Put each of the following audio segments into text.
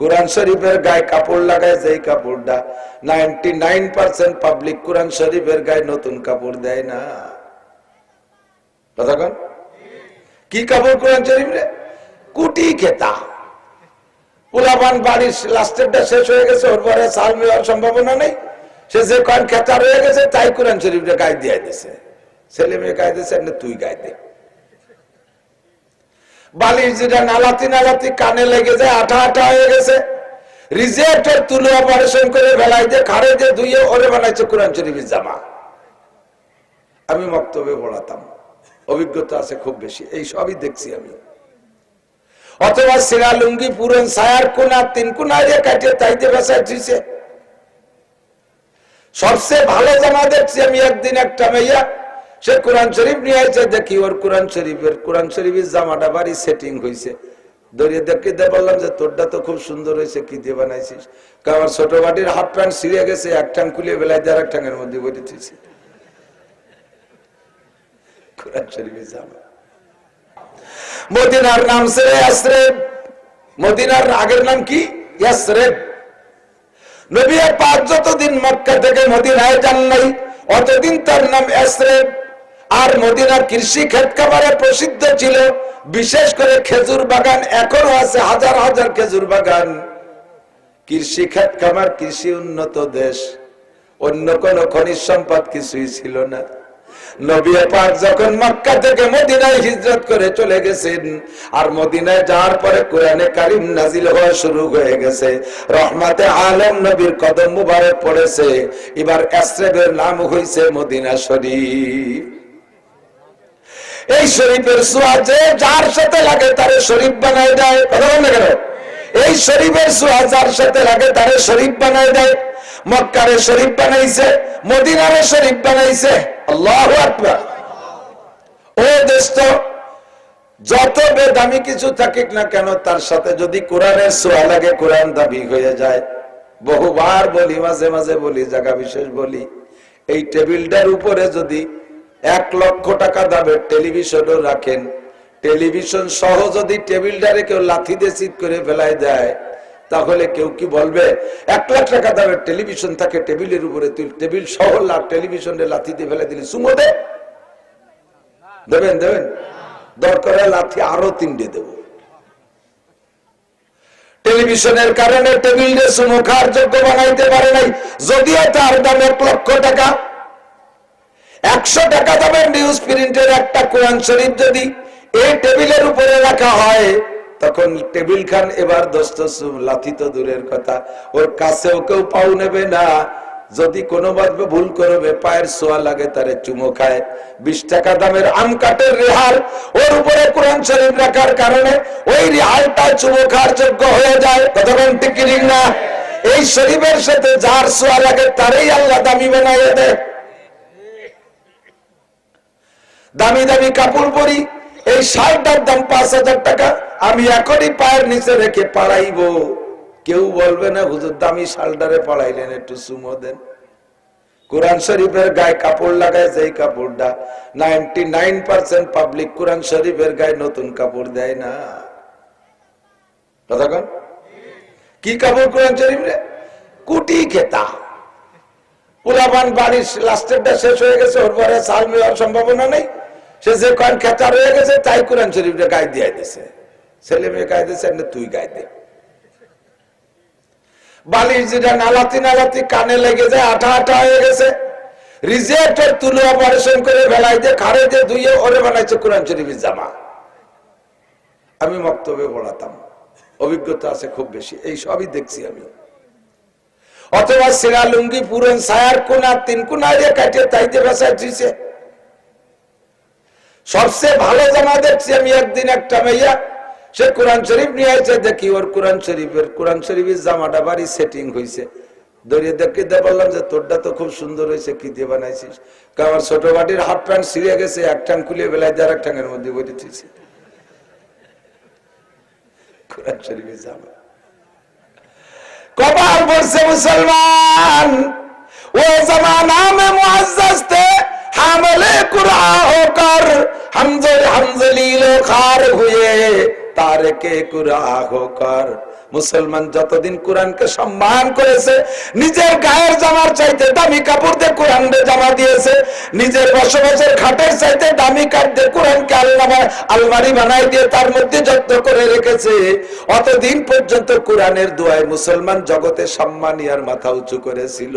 কোরআন শরীফের গায়ে কাপড় লাগায় যেই কাপড়টা ninety nine percent public Quran শরীফের গায়ে নতুন কাপড় দেয় না। কথা কন? কি কাপড় কোরআন শরীফ? রে কুটি খেতা পোলাপান বাড়ির লাস্টেরটা শেষ হয়ে গেছে, ওর পরে সাল মেলার সম্ভাবনা নেই। সে যে কয়েন খেতা রয়ে গেছে, তাই কোরআন শরীফটা গায়ে দিয়ে দিছে। ছেলে মেয়ে গায়ে দিছে তুই গায়ে দে। বালির যেটা নালাতি নালাতি কানে লেগে যায়, আঠা আঠা হয়ে গেছে। রিজেক্টের তুলে অপারেশন করে বেলায় দিয়ে খাড়ে দিয়ে ধুয়ে ওরে বানাইছে কোরআন শরীফের জামা। আমি বক্তব্যে পড়াতাম। অভিজ্ঞতা আছে খুব বেশি, এই সবই দেখছি আমি। অথবা সিরা লুঙ্গি পুরন সায়ার কোনা, তিন কোনা দিয়ে কাটিয়ে তাইতে বেসায় দিছে সবচেয়ে ভালো জামা দেখছি আমি, একদিন একটা মেয়া সে কোরআন শরীফ নিয়ে আইছে, দেখি ওর কোরআন শরীফের কোরআন শরীফের জামাটা বাড়ি সেটিং হয়েছে দরিয়ে দেখে দিয়ে বললাম যে, তোরটা তো খুব সুন্দর হয়েছে, কি দিয়ে বানাইছিস? কারণ ছোট বাটির হাফ প্যান্ট ছিঁড়ে গেছে, এক ঠাং খুলে বেলায় দিয়ে আর এক ঠাঙের মধ্যে বসে দিয়েছি। কোরআন শরীফের জামা। মদিনার নাম ইয়াসরেব। মদিনার আগের নাম কি? ইয়াসরেব। নবী পাক যতদিন মক্কা থেকে মদিনায় যান নাই, অতদিন তার নাম ইয়াসরেব। আর মদিনার কৃষি ক্ষেত খাবারে প্রসিদ্ধ ছিল। বিশেষ করে খেজুর বাগান এখনও আছে, হাজার হাজার খেজুর বাগান। কৃষি ক্ষেত খামার কৃষি উন্নত দেশ। অন্য কোন খনিজ সম্পদ কিছুই ছিল না। যখন মদিনায় হিজরত করে চলে গেছেন, আর মদিনায় যাওয়ার পরে কারিম নাজিল শুরু হয়ে গেছে। রহমাতে আলম নবীর পড়েছে। এবার নাম হইছে মদিনা শরীফ। এই শরীফের সোয়া যে যার সাথে লাগে তারে শরীফ বানায় দেয়। কথা বল এই শরীফের সোয়া যার সাথে লাগে তারে শরীফ বানায় দেয়। মক্কারে শরীফ বানাইছে, মদিনারে শরীফ বানাইছে। আল্লাহ যত বেদামি কিছু থাকুক না কেন, তার সাথে যদি কোরআনের সোয়া লাগে, কোরআন দাবি হয়ে যায়। বহুবার বলি, মাঝে মাঝে বলি, জায়গা বিশেষ বলি। এই টেবিলটার উপরে যদি এক লক্ষ টাকা দামের টেলিভিশনও রাখেন। টেলিভিশন সহ যদি টেবিলটারে কেউ লাথি দিয়ে চিত করে ফেলায় দেয়, তাহলে কেউ কি বলবে? এক লাখ টাকা দামের টেলিভিশন থাকে, টেবিলের উপরে তুই টেবিল সহ লাখ টেলিভিশনে লাথি দিয়ে ফেলে দিলি। সুমো দে। দেবেন দেবেন? দরকার লাথি আরও তিনটে দেব। টেলিভিশনের কারণে টেবিলে সুমো খাওয়ার যোগ্য বানাইতে পারে নাই। যদিও তার দাম এক লক্ষ টাকা একশো টাকা দামের নিউজ প্রিন্টের একটা কোরআন শরীফ যদি এই টেবিলের উপরে রাখা হয়, তখন টেবিল খান এবার দোস্ত লাথি তো দূরের কথা। ওর কাছেও কেউ পাও নেবে না। যদি কোনো ভাবে ভুল করবে, পায়ের সোয়া লাগে তারে চুমো খায়। বিশ টাকা দামের আম কাঠের রেহাল ওর উপরে কোরআন শরীফ রাখার কারণে ওই রেহালটা চুমো খাওয়ার যোগ্য হয়ে যায়। কতক্ষণ টিকিরিং না? এই শরীফের সাথে যার সোয়া লাগে, তারই আল্লাহ দামি বানাইয়ে দেয়। দামি দামি কাপড় পরি, এই শার্টটার দাম পাঁচ হাজার টাকা, আমি এখনই পায়ের নিচে রেখে পাড়াইব। কেউ বলবে না, হুজুর, দামি শালটারে পাড়াইলেন একটু সুমো দেন। কোরআন শরীফের গায়ে কাপড় লাগায় যেই কাপড়টা ninety nine percent public Quran শরীফের গায়ে নতুন কাপড় দেয় না। কথা কন? কি কাপড় কোরআন শরীফ? রে কুটি খেতা পোলাপান বাড়ির লাস্টেরটা শেষ হয়ে গেছে, ওর পরে সাল মেলার সম্ভাবনা নেই। সে যে কয়েন খেতা রয়ে গেছে, তাই কোরআন শরীফটা গায়ে দিয়ে দিছে। ছেলে মেয়ে গায়ে দিছে তুই গায়ে দে। বালির যেটা নালাতি নালাতি কানে লেগে যায়, আঠা আঠা হয়ে গেছে। রিজেক্টের তুলে অপারেশন করে বেলায় দিয়ে খাড়ে দিয়ে ধুয়ে ওরে বানাইছে কোরআন শরীফের জামা। আমি বক্তব্যে পড়াতাম। অভিজ্ঞতা আছে খুব বেশি, এই সবই দেখছি আমি। অথবা সিরা লুঙ্গি, পুরন সায়ার কোনা, তিন কোনা দিয়ে কাটিয়ে তাইতে বেসায় দিছে সবচেয়ে ভালো জামা দেখছি আমি একদিন একটা মেয়া, সে কোরআন শরীফ নিয়ে আসছে দেখি ওর কোরআন শরীফের কোরআন শরীফের জামাটা বাড়ি সেটিং হয়েছে দড়িয়ে দেখে দিয়ে বললাম যে, তোরটা তো খুব সুন্দর হয়েছে কি দিয়ে বানাইছিস? আমার ছোট বাটির হাফ প্যান্ট ছিঁড়ে গেছে, এক ঠ্যাং খুলে বেলায় দিয়ে আর এক টাঙের মধ্যে বলে দিয়েছি। কোরআন শরীফের জামা। কবার বলছে মুসলমান, ও জামা নামে মুআজ্জাজ তে হামলে কুরআন হোকার। হামজল হামজলিল খার হুয়ে তারকে কুরাহ কর। মুসলমান যতদিন কোরআনকে সম্মান করেছে, নিজের গায়ের জামার চাইতে দামি কাপড় দিয়ে কোরআন জামা দিয়েছে, নিজের বসবাসের খাটের চাইতে দামি কাঠ দিয়ে কোরআনকে আল্লাহ আলমারি বানাই দিয়ে তার মধ্যে যত্ন করে রেখেছে। অতদিন পর্যন্ত কোরআনের দোয়ায় মুসলমান জগতে সম্মানিয়ার মাথা উঁচু করেছিল।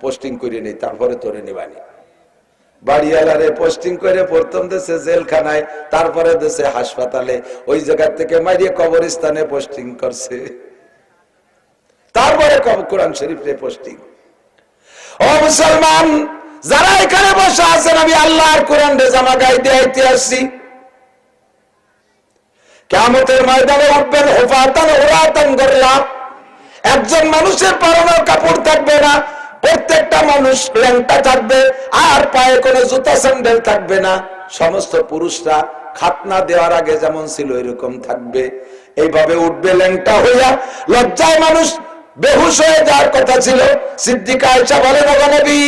পোস্টিং করে তারপরে তোরে পোস্টিং করে প্রথম দেশে জেলখানায়, তারপরে দেশে হাসপাতালে, ওই জায়গা থেকে মারিয়ে কবরস্থানে পোস্টিং করছে। তারপরে কোরআন শরীফে পোস্টিং ও মুসলমান যারা এখানে বসে আছেন, আমি আল্লাহর কোরআন জামা গাইতে আইতে আসছি। কেমতের ময়দানে উঠবেন, হোফাতান ওরাতান করলাম একজন মানুষের পরনে কাপড় থাকবে না, প্রত্যেকটা মানুষ ল্যাংটা থাকবে, আর পায়ে কোনো জুতা, স্যান্ডেল থাকবে না। সমস্ত পুরুষরা খাতনা দেওয়ার আগে যেমন ছিল, এরকম থাকবে। এইভাবে উঠবে ল্যাংটা হইয়া, লজ্জায় মানুষ বেহুশ হয়ে যাওয়ার কথা ছিল সিদ্দিকা আয়সা বলেন নবী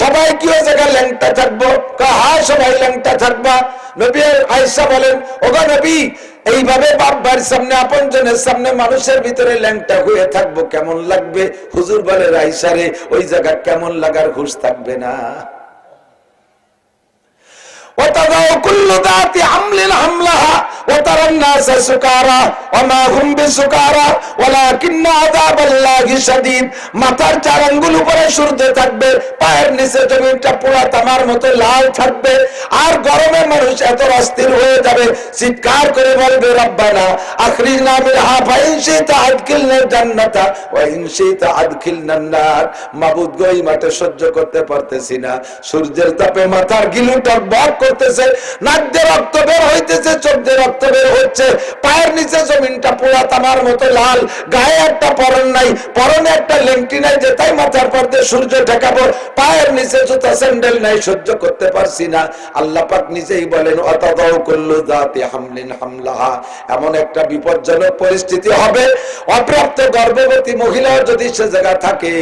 সবাই কি ওই জায়গায় ল্যাংটা থাকবো কাহা সবাই ল্যাংটা থাকবা নবী আয়সা বলেন ওগা নবী এইভাবে বাবার সামনে আপন জনের সামনে মানুষের ভিতরে ল্যাংটা হয়ে থাকবো কেমন লাগবে হুজুর বলে রাইসারে ওই জায়গা কেমন লাগার হুশ থাকবে না وتضع كل ذات حمل حملها وترى الناس سكارى وما هم بسكارى ولكن عذاب الله شديد মাথার চার আঙ্গুল উপরে সূর্য থাকবে পায়ের নিচে জমিনটা পুরা তামার মতো লাল থাকবে আর গরমে মানুষ এত অস্থির হয়ে যাবে চিৎকার করে বলবে রব্বানা আখরিজনা মিনহা ফাইন শিতা আদখিলনা জান্নাতা ওয়া ইন শিতা আদখিলনা নার মাবুদ গো এই মাঠে সহ্য করতে পারতেছি না সূর্যের তাপে মাথার গিলু টকবক করতেছে নাক দিয়ে রক্ত বের হইতেছে চোখ দিয়ে রক্ত বের হচ্ছে। পায়ের নিচে জমিনটা পোড়া তামার মতো লাল, গায়ে একটা পরন নাই, পরনে একটা লেংটি নাই যে তাই মাথার পর দিয়ে সূর্য ঠেকাবো, পায়ের নিচে জুতা, স্যান্ডেল নাই, সহ্য করতে পারছি না। আল্লাহ পাক নিজেই বলেন অতদাও কুল্লু দাতি হামলিন হামলাহা। এমন একটা বিপজ্জনক পরিস্থিতি হবে। অপ্রাপ্ত গর্ভবতী মহিলাও যদি সে জায়গা থাকে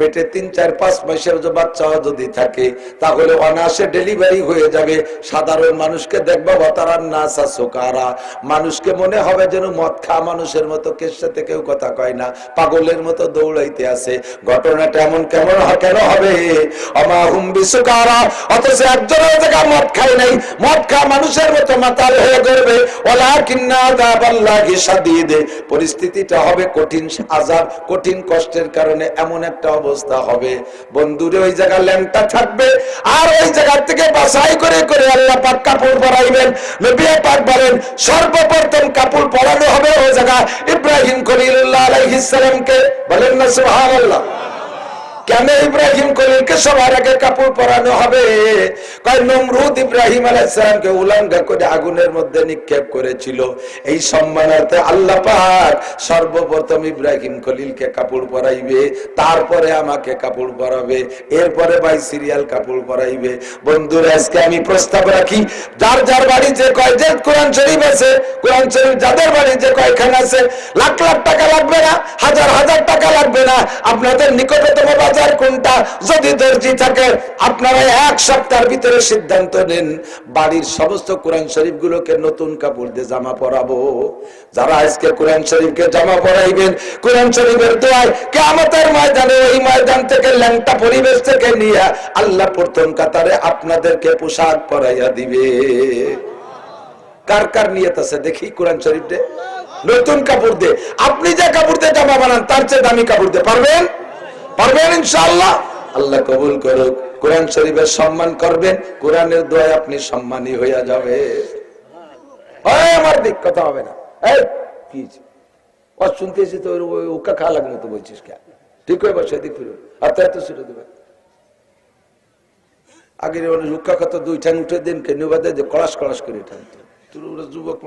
পেটে তিন, চার, পাঁচ মাসের যে বাচ্চা যদি থাকে, তাহলে অনায়াসে ডেলিভারি হয়ে যাবে। সাধারণ মানুষকে দেখবা অতারার না সুকারা মানুষকে মনে হবে যেন মদ খা মানুষের মতো কের সাথে কেউ কথা কয় না, পাগলের মতো দৌড়াইতে আছে। ঘটনাটা এমন কেমন কেন হবে? অমা হুম্বি সুকারা অথচ একজনের জায়গা মদ খাই নাই। মদ খা মানুষের মতো মাতাল হয়ে ওলা কিন্না দাবাল্লাহি সাদিদে পরিস্থিতিটা হবে কঠিন আজাব কঠিন কষ্টের কারণে এমন একটা অবস্থা। হবে। বন্ধুরে, ওই জায়গা ল্যাংটা থাকবে। আর ওই জায়গা থেকে বাসাই করে করে আল্লাহ পাক কাপড় পরাইবেন। নবী পাক বলেন, সর্বপ্রথম কাপড় পরানো হবে ওই জায়গা ইব্রাহিম খলিলুল্লাহ আলাইহিস বলেন না সুবহানাল্লাহ। কেন ইব্রাহিম কলিলকে সবার আগে কাপড় পরানো হবে? কয়, নমরুদ ইব্রাহিম আলাইসালামকে উলাঙ্গা করে আগুনের মধ্যে নিক্ষেপ করেছিল। এই সম্মানার্থে আল্লাহ পাক সর্বপ্রথম ইব্রাহিম খলিলকে কাপড় পরাইবে, তারপরে আমাকে কাপড় পরাবে, এরপরে বাই সিরিয়াল কাপড় পরাইবে। বন্ধুরা, আজকে আমি প্রস্তাব রাখি, যার যার বাড়িতে কয় যে কোরআন শরীফ আছে, কোরআন শরীফ যাদের বাড়িতে কয়খান আছে, লাখ লাখ টাকা লাগবে না, হাজার হাজার টাকা লাগবে না, আপনাদের নিকটতম বাজার কোনটা যদি দর্জি থাকে, আপনারা এক সপ্তাহের ভিতরে সিদ্ধান্ত নেন। বাড়ির সমস্ত কোরআন শরীফ গুলোকে নতুন কাপড় দিয়ে জামা পরাবো। যারা আজকে কোরআন শরীফকে জামা পরাইবেন, কোরআন শরীফের দোয়ায় কেমতের ময়দানে ওই ময়দান থেকে ল্যাংটা পরিবেশ থেকে নিয়ে আল্লাহ প্রথম কাতারে আপনাদেরকে পোশাক পরাইয়া দিবে। কার কার নিয়ত আছে? দেখি কোরআন শরীফ নতুন কাপড় দে। আপনি যে কাপড় দিয়ে জামা বানান, তার চেয়ে দামি কাপড় দে। পারবেন? পারবেন ইনশাআল্লাহ? আল্লাহ কবুল করুক। কোরআন শরীফের সম্মান করবেন, কোরআনের দোয়ায় আপনি সম্মানী হইয়া যাবে। আমার দিক কথা হবে না। আগের উঠে দিন কড়াস করে যুবক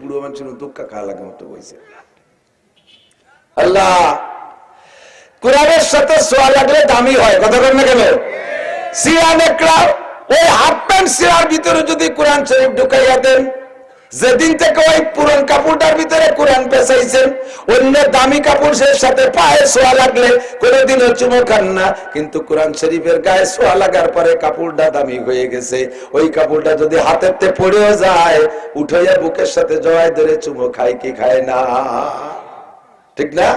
বুড়ো আল্লাহ কোরআনের সাথে সোয়া লাগলে দামি হয়, কথা বল না কেন? সিয়ান একরাম ওই হাফ প্যান্ট সিয়ার ভিতরে যদি কোরআন শরীফ ঢুকাইয়া দেন, যেদিন থেকে ওই পুরন কাপড়টার ভিতরে কোরআন পেঁচাইছেন, অন্য দামি কাপড় সে সাথে পায়ে সোয়া লাগলে কোনোদিনও চুমো খান না, কিন্তু কোরআন শরীফের গায়ে সোয়া লাগার পরে কাপড়টা দামি হয়ে গেছে। ওই কাপড়টা যদি হাতের তে পড়েও যায়, উঠাইয়া বুকের সাথে জড়াই ধরে চুমো খায় কি খায় না? ঠিক না?